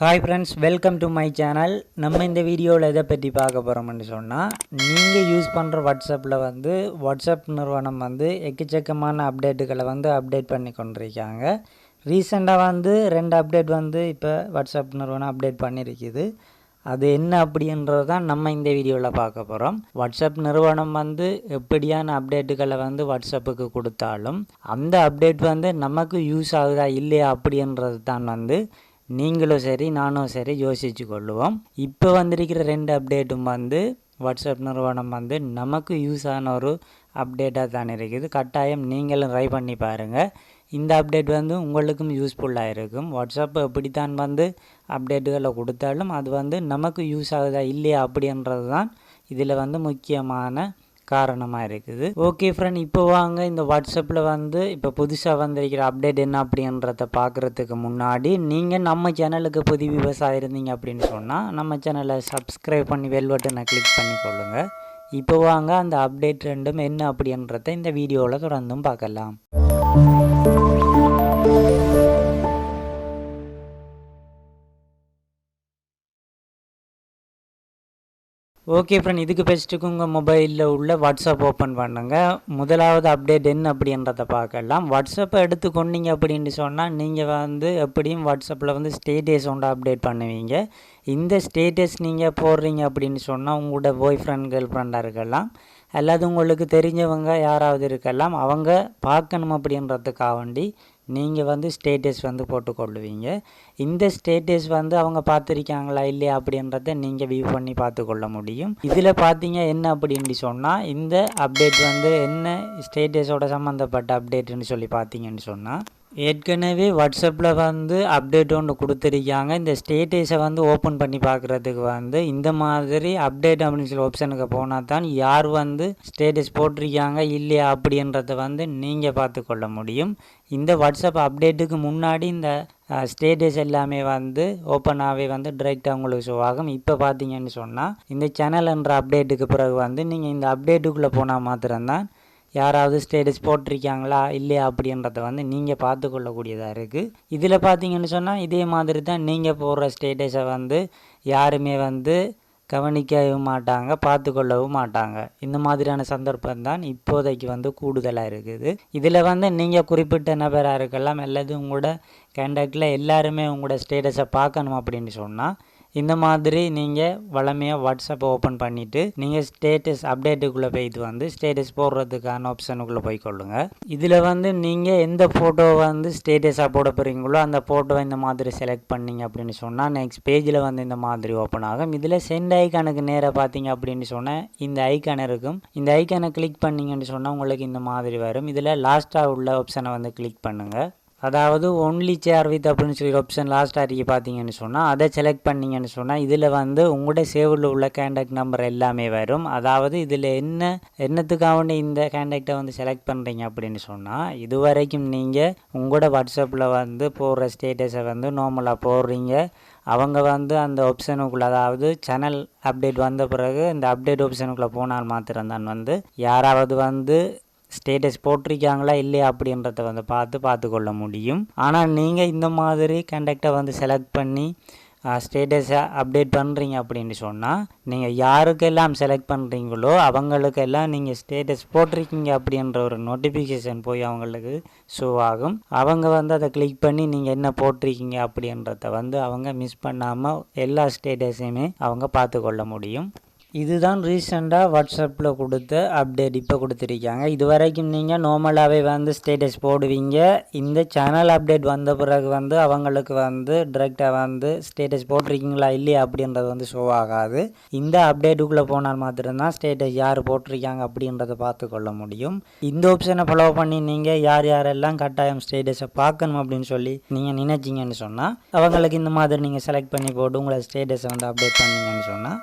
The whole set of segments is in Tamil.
Hi friends welcome to my channel நம்ம இந்த வீடியோவில் எதை பற்றி பார்க்க போகிறோம்னு சொன்னால் நீங்கள் யூஸ் பண்ணுற வாட்ஸ்அப்பில் வந்து வாட்ஸ்அப் நிறுவனம் வந்து எக்கச்சக்கமான அப்டேட்டுகளை வந்து அப்டேட் பண்ணி கொண்டிருக்காங்க. ரீசெண்டாக வந்து ரெண்டு அப்டேட் வந்து இப்போ வாட்ஸ்அப் நிறுவனம் அப்டேட் பண்ணியிருக்குது அது என்ன அப்படின்றது தான் நம்ம இந்த வீடியோவில் பார்க்க போகிறோம் வாட்ஸ்அப் நிறுவனம் வந்து எப்படியான அப்டேட்டுகளை வந்து வாட்ஸ்அப்புக்கு கொடுத்தாலும் அந்த அப்டேட் வந்து நமக்கு யூஸ் ஆகுதா இல்லையா அப்படின்றது தான் வந்து நீங்களும் சரி நானும் சரி யோசித்து கொள்ளுவோம் இப்போ வந்திருக்கிற ரெண்டு அப்டேட்டும் வந்து வாட்ஸ்அப் நிறுவனம் வந்து நமக்கு யூஸ் ஆன ஒரு அப்டேட்டாக தான் இருக்குது. கட்டாயம் நீங்களும் ட்ரை பண்ணி பாருங்கள் இந்த அப்டேட் வந்து உங்களுக்கும் யூஸ்ஃபுல்லாக இருக்கும். வாட்ஸ்அப் எப்படித்தான் வந்து அப்டேட்டுகளை கொடுத்தாலும் அது வந்து நமக்கு யூஸ் ஆகுதா இல்லையா அப்படின்றது தான் இதில் வந்து முக்கியமான காரணமாக இருக்குது. ஓகே ஃப்ரெண்ட் இப்போ வாங்க. இந்த வாட்ஸ்அப்பில் வந்து இப்போ புதுசாக வந்திருக்கிற அப்டேட் என்ன அப்படின்றத பார்க்குறதுக்கு முன்னாடி நீங்கள் நம்ம சேனலுக்கு புது விவசாயம் இருந்தீங்க அப்படின்னு சொன்னால் நம்ம சேனலை சப்ஸ்கிரைப் பண்ணி வெல் பட்டனை கிளிக் பண்ணி கொள்ளுங்கள் இப்போ வாங்க அந்த அப்டேட் ரெண்டும் என்ன அப்படின்றத இந்த வீடியோவில் தொடர்ந்தும் பார்க்கலாம். ஓகே ஃப்ரெண்ட் இதுக்கு பெஸ்ட்டுக்கு உங்கள் மொபைலில் உள்ள வாட்ஸ்அப் ஓப்பன் பண்ணுங்கள் முதலாவது அப்டேட் என்ன அப்படின்றத பார்க்கலாம். வாட்ஸ்அப்பை எடுத்து கொண்டீங்க அப்படின்னு சொன்னால் நீங்கள் வந்து எப்படியும் வாட்ஸ்அப்பில் வந்து ஸ்டேட்டஸ் ஒன்று அப்டேட் பண்ணுவீங்க. இந்த ஸ்டேட்டஸ் நீங்கள் போடுறீங்க அப்படின்னு சொன்னால் உங்களோட பாய் ஃப்ரெண்ட் கேர்ள் ஃப்ரெண்டாக இருக்கலாம். அல்லது உங்களுக்கு தெரிஞ்சவங்க யாராவது இருக்கலாம். அவங்க பார்க்கணும் அப்படின்றதுக்காக வேண்டி நீங்கள் வந்து ஸ்டேட்டஸ் வந்து போட்டுக்கொள்ளுவீங்க. இந்த ஸ்டேட்டஸ் வந்து அவங்க பார்த்துருக்காங்களா இல்லையா அப்படின்றத நீங்கள் வியூ பண்ணி பார்த்துக்கொள்ள முடியும். இதில் பார்த்தீங்க என்ன அப்படின்னு சொன்னால் இந்த அப்டேட் வந்து என்ன ஸ்டேட்டஸோட சம்மந்தப்பட்ட அப்டேட்டுன்னு சொல்லி பார்த்தீங்கன்னு சொன்னால் ஏற்கனவே வாட்ஸ்அப்பில் வந்து அப்டேட் ஒன்று கொடுத்துருக்காங்க. இந்த ஸ்டேட்டஸை வந்து ஓப்பன் பண்ணி பார்க்குறதுக்கு வந்து இந்த மாதிரி அப்டேட் அப்படின்னு சொல்லி ஆப்ஷனுக்கு போனால் தான் யார் வந்து ஸ்டேட்டஸ் போட்டிருக்காங்க இல்லையா அப்படின்றத வந்து நீங்கள் பார்த்துக்கொள்ள முடியும். இந்த வாட்ஸ்அப் அப்டேட்டுக்கு முன்னாடி இந்த ஸ்டேட்டஸ் எல்லாமே வந்து ஓப்பனாகவே வந்து டிரெக்டாக உங்களுக்கு ஷோ ஆகும். இப்போ பார்த்தீங்கன்னு சொன்னால் இந்த சேனல்ன்ற அப்டேட்டுக்கு பிறகு வந்து நீங்கள் இந்த அப்டேட்டுக்குள்ளே போனால் மாத்திரம்தான் யாராவது ஸ்டேட்டஸ் போட்டிருக்காங்களா இல்லையா அப்படின்றத வந்து நீங்கள் பார்த்து கொள்ளக்கூடியதாக இருக்குது இதில் பார்த்தீங்கன்னு சொன்னால் இதே மாதிரி தான் நீங்கள் போடுற ஸ்டேட்டஸை வந்து யாருமே வந்து கவனிக்கவும் மாட்டாங்க பார்த்து கொள்ளவும் மாட்டாங்க. இந்த மாதிரியான சந்தர்ப்பம் தான் இப்போதைக்கு வந்து கூடுதலாக இருக்குது. இதில் வந்து நீங்கள் குறிப்பிட்ட நபராக இருக்கலாம் அல்லது உங்களோட கண்டக்டில் எல்லாருமே உங்களோட ஸ்டேட்டஸை பார்க்கணும் அப்படின்னு சொன்னால் இந்த மாதிரி நீங்கள் வளமையாக வாட்ஸ்அப்பை ஓப்பன் பண்ணிவிட்டு நீங்கள் ஸ்டேட்டஸ் அப்டேட்டுக்குள்ளே போயிட்டு வந்து ஸ்டேட்டஸ் போடுறதுக்கான ஆப்ஷனுக்குள்ளே போய் கொள்ளுங்கள் இதில் வந்து நீங்கள் எந்த ஃபோட்டோ வந்து ஸ்டேட்டஸாக போட போகிறீங்களோ அந்த ஃபோட்டோவை இந்த மாதிரி செலக்ட் பண்ணீங்க அப்படின்னு சொன்னால் நெக்ஸ்ட் பேஜில் வந்து இந்த மாதிரி ஓப்பன் ஆகும். இதில் சென்ட் ஐக்கானுக்கு நேராக பார்த்தீங்க அப்படின்னு சொன்னால் இந்த ஐக்கான் இருக்கும். இந்த ஐக்கானை கிளிக் பண்ணிங்கன்னு சொன்னால் உங்களுக்கு இந்த மாதிரி வரும். இதில் லாஸ்ட்டாக உள்ள ஆப்ஷனை வந்து கிளிக் பண்ணுங்கள் அதாவது ஒன்லி சேர் வித் அப்படின்னு சொல்லி ஆப்ஷன் லாஸ்ட் அறிக்கை பார்த்தீங்கன்னு சொன்னால் அதை செலக்ட் பண்ணிங்கன்னு சொன்னால் இதில் வந்து உங்களோட சேவில் உள்ள கேண்டாக்ட் நம்பர் எல்லாமே வரும். அதாவது இதில் என்ன என்னத்துக்காக இந்த கேண்டாக்டை வந்து செலக்ட் பண்ணுறீங்க அப்படின்னு சொன்னால் இது வரைக்கும் நீங்கள் உங்களோட வாட்ஸ்அப்பில் வந்து போடுற ஸ்டேட்டஸை வந்து நார்மலாக போடுறீங்க. அவங்க வந்து அந்த ஆப்ஷனுக்குள்ளே அதாவது சேனல் அப்டேட் வந்த பிறகு இந்த அப்டேட் ஆப்ஷனுக்குள்ளே போனால் மாத்திரம்தான் வந்து யாராவது வந்து ஸ்டேட்டஸ் போட்டிருக்காங்களா இல்லையா அப்படின்றத வந்து பார்த்து பார்த்துக்கொள்ள முடியும். ஆனால் நீங்கள் இந்த மாதிரி கண்டக்டை வந்து செலக்ட் பண்ணி ஸ்டேட்டஸை அப்டேட் பண்ணுறீங்க அப்படின்னு சொன்னால் நீங்கள் யாருக்கெல்லாம் செலக்ட் பண்ணுறீங்களோ அவங்களுக்கெல்லாம் நீங்கள் ஸ்டேட்டஸ் போட்டிருக்கீங்க அப்படின்ற ஒரு நோட்டிஃபிகேஷன் போய் அவங்களுக்கு ஷோ ஆகும். அவங்க வந்து அதை கிளிக் பண்ணி நீங்கள் என்ன போட்டிருக்கீங்க அப்படின்றத வந்து அவங்க மிஸ் பண்ணாமல் எல்லா ஸ்டேட்டஸையுமே அவங்க பார்த்து கொள்ள முடியும். இதுதான் ரீசெண்டாக வாட்ஸ்அப்பில் கொடுத்த அப்டேட் இப்போ கொடுத்துருக்காங்க. இது வரைக்கும் நீங்கள் நார்மலாகவே வந்து ஸ்டேட்டஸ் போடுவீங்க. இந்த சேனல் அப்டேட் வந்த பிறகு வந்து அவங்களுக்கு வந்து டிரெக்டாக வந்து ஸ்டேட்டஸ் போட்டிருக்கீங்களா இல்லையா அப்படின்றது வந்து ஷோ ஆகாது. இந்த அப்டேட்டுக்குள்ளே போனால் மாத்திரம்தான் ஸ்டேட்டஸ் யார் போட்டிருக்காங்க அப்படின்றத பார்த்து கொள்ள முடியும். இந்த ஆப்ஷனை ஃபாலோ பண்ணி நீங்கள் யார் யாரெல்லாம் கட்டாயம் ஸ்டேட்டஸை பார்க்கணும் அப்படின்னு சொல்லி நீங்கள் நினைச்சிங்கன்னு சொன்னால் அவங்களுக்கு இந்த மாதிரி நீங்கள் செலக்ட் பண்ணி போட்டு உங்களை ஸ்டேட்டஸை வந்து அப்டேட் பண்ணீங்கன்னு சொன்னால்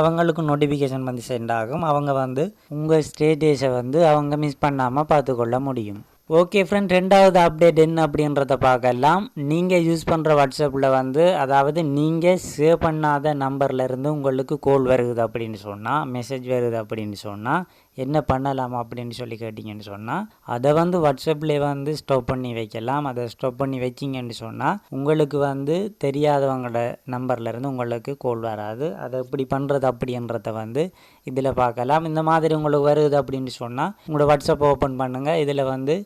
அவங்களுக்கு நோட்டிஃபிகேஷன் வந்து சென்ட் ஆகும். அவங்க வந்து உங்கள் ஸ்டேட்டஸை வந்து அவங்க மிஸ் பண்ணாமல் பார்த்துக்கொள்ள முடியும். ஓகே ஃப்ரெண்ட் ரெண்டாவது அப்டேட் என்ன அப்படின்றத பார்க்கலாம். நீங்கள் யூஸ் பண்ணுற வாட்ஸ்அப்பில் வந்து அதாவது நீங்கள் சேவ் பண்ணாத நம்பர்லேருந்து உங்களுக்கு கோல் வருது அப்படின்னு சொன்னால் மெசேஜ் வருது அப்படின்னு சொன்னால் என்ன பண்ணலாம் அப்படின்னு சொல்லி கேட்டிங்கன்னு சொன்னால் அதை வந்து வாட்ஸ்அப்லேயே வந்து ஸ்டாப் பண்ணி வைக்கலாம். அதை ஸ்டாப் பண்ணி வச்சிங்கன்னு சொன்னால் உங்களுக்கு வந்து தெரியாதவங்களோட நம்பர்லேருந்து உங்களுக்கு கால் வராது. அதை எப்படி பண்ணுறது அப்படின்றத வந்து இதில் பார்க்கலாம். இந்த மாதிரி உங்களுக்கு வருது அப்படின்னு சொன்னால் உங்களோட வாட்ஸ்அப் ஓப்பன் பண்ணுங்கள் இதில் வந்து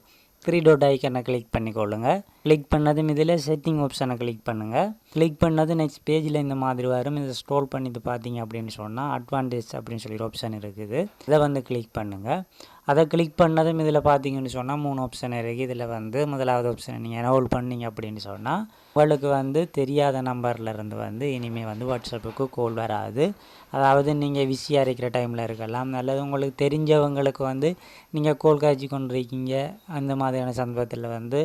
த்ரீ டோட் ஐக்கனை கிளிக் பண்ணிக்கொள்ளுங்க. கிளிக் பண்ணதும் இதில் செட்டிங் ஆப்ஷனை கிளிக் பண்ணுங்கள் கிளிக் பண்ணது நெக்ஸ்ட் பேஜில் இந்த மாதிரி வரும். இதை ஸ்க்ரோல் பண்ணி இது பார்த்தீங்க அப்படின்னு சொன்னால் அட்வான்டேஜ் அப்படின்னு சொல்லி ஆப்ஷன் இருக்குது. இதை வந்து கிளிக் பண்ணுங்கள் அதை கிளிக் பண்ணதும் இதில் பார்த்தீங்கன்னு சொன்னால் மூணு ஆப்ஷன் இருக்குது இதில் வந்து முதலாவது ஆப்ஷனை நீங்கள் எனோல் பண்ணீங்க அப்படின்னு சொன்னால் உங்களுக்கு வந்து தெரியாத நம்பர்லேருந்து வந்து இனிமேல் வந்து வாட்ஸ்அப்புக்கு கால் வராது. அதாவது நீங்கள் விசியாக இருக்கிற டைமில் இருக்கலாம். அல்லது உங்களுக்கு தெரிஞ்சவங்களுக்கு வந்து நீங்கள் கோல் காய்ச்சி கொண்டிருக்கீங்க. அந்த மாதிரியான சந்தர்ப்பத்தில் வந்து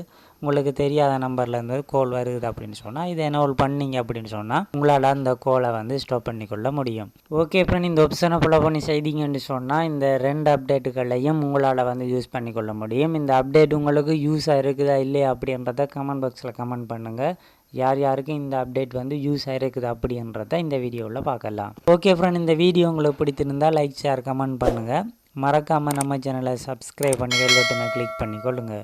உங்களுக்கு தெரியாத நம்பர்லேருந்து கோல் வருது அப்படின்னு சொன்னால் இதை எனோல் பண்ணீங்க அப்படின்னு சொன்னால் உங்களால் அந்த கோலை வந்து ஸ்டாப் பண்ணிக்கொள்ள முடியும். ஓகே ஃப்ரெண்ட் இந்த ஆப்ஷனை ஃபாலோ பண்ணி செய்தீங்கன்னு சொன்னால் இந்த ரெண்டு அப்டேட்டுகளையும் உங்களால் வந்து யூஸ் பண்ணிக்கொள்ள முடியும். இந்த அப்டேட் உங்களுக்கு யூஸாக இருக்குதா இல்லையா அப்படின்றத கமெண்ட் பாக்ஸில் கமெண்ட் பண்ணுங்கள் யார் யாருக்கு இந்த அப்டேட் வந்து யூஸ் ஆகிருக்குது அப்படின்றத இந்த வீடியோவில் பார்க்கலாம். ஓகே ஃப்ரெண்ட் இந்த வீடியோ உங்களுக்கு பிடித்திருந்தால் லைக் ஷேர் கமெண்ட் பண்ணுங்கள் மறக்காமல் நம்ம சேனலை சப்ஸ்கிரைப் பண்ணி வெல் பட்டனை கிளிக் பண்ணிக்கொள்ளுங்கள்